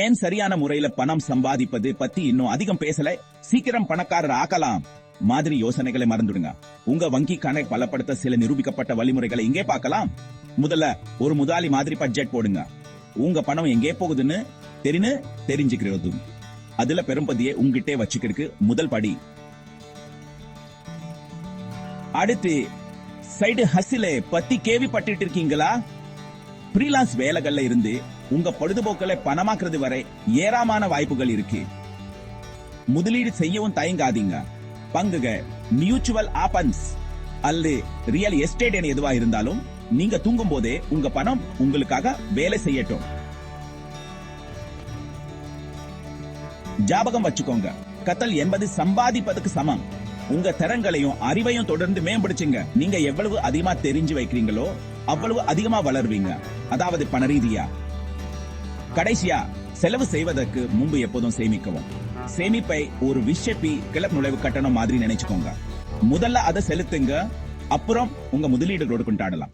ஏன் சரியான முறையில பணம் சம்பாதிப்பது பத்தி இன்னும் அதிகம் பேசல? சீக்கிரம் பணக்காரர் ஆக்கலாம் மாதிரி யோசனைகளை மறந்துடுங்க. உங்க வங்கி கணக்கு பலப்படுத்த சில நிரூபிக்கப்பட்ட வழிமுறைகளை இங்கே பார்க்கலாம். முதல்ல ஒரு முதலாளி மாதிரி பட்ஜெட் போடுங்க. உங்க பணம் எங்கே போகுதுன்னு தெரிந்து தெரிஞ்சுக்கிறது அதுல பெரும்பதியை உங்ககிட்டே வச்சுக்கிறதுக்கு முதல் படி. அடுத்து சைடு ஹசிலே பத்தி கேள்விப்பட்டு இருக்கீங்களா? ஃப்ரீலான்ஸ் வேலைகள்ல இருந்து உங்க பொழுதுபோக்களை பணமாக்குறது வரை ஏராளமான வாய்ப்புகள் இருக்கு. முதலீடு செய்யவும் தயங்காதீங்க. பங்குக மியூச்சுவல் ஆப்பன்ஸ் அல்லது ரியல் எஸ்டேட் என எதுவா இருந்தாலும் நீங்க தூங்கும் போதே உங்க பணம் உங்களுக்காக வேலை செய்யட்டும். ஜாபகம் வச்சுக்கோங்க. கத்தல் என்பது சம்பாதிப்பதுக்கு சமம். உங்க திறன்களையும் அறிவையும் தொடர்ந்து மேம்படுச்சுங்க. நீங்க எவ்வளவு அதிகமா தெரிஞ்சு வைக்கிறீங்களோ அவ்வளவு அதிகமா வளருவீங்க. அதாவது பண ரீதியா. கடைசியா செலவு செய்வதற்கு முன்பு எப்போதும் சேமிக்கவும். சேமிப்பை ஒரு விஷப்பி கிளப் நுழைவு கட்டணம் மாதிரி நினைச்சுக்கோங்க. முதல்ல அதை செலுத்துங்க அப்புறம் உங்க முதலீடுகளோடு கொண்டாடலாம்.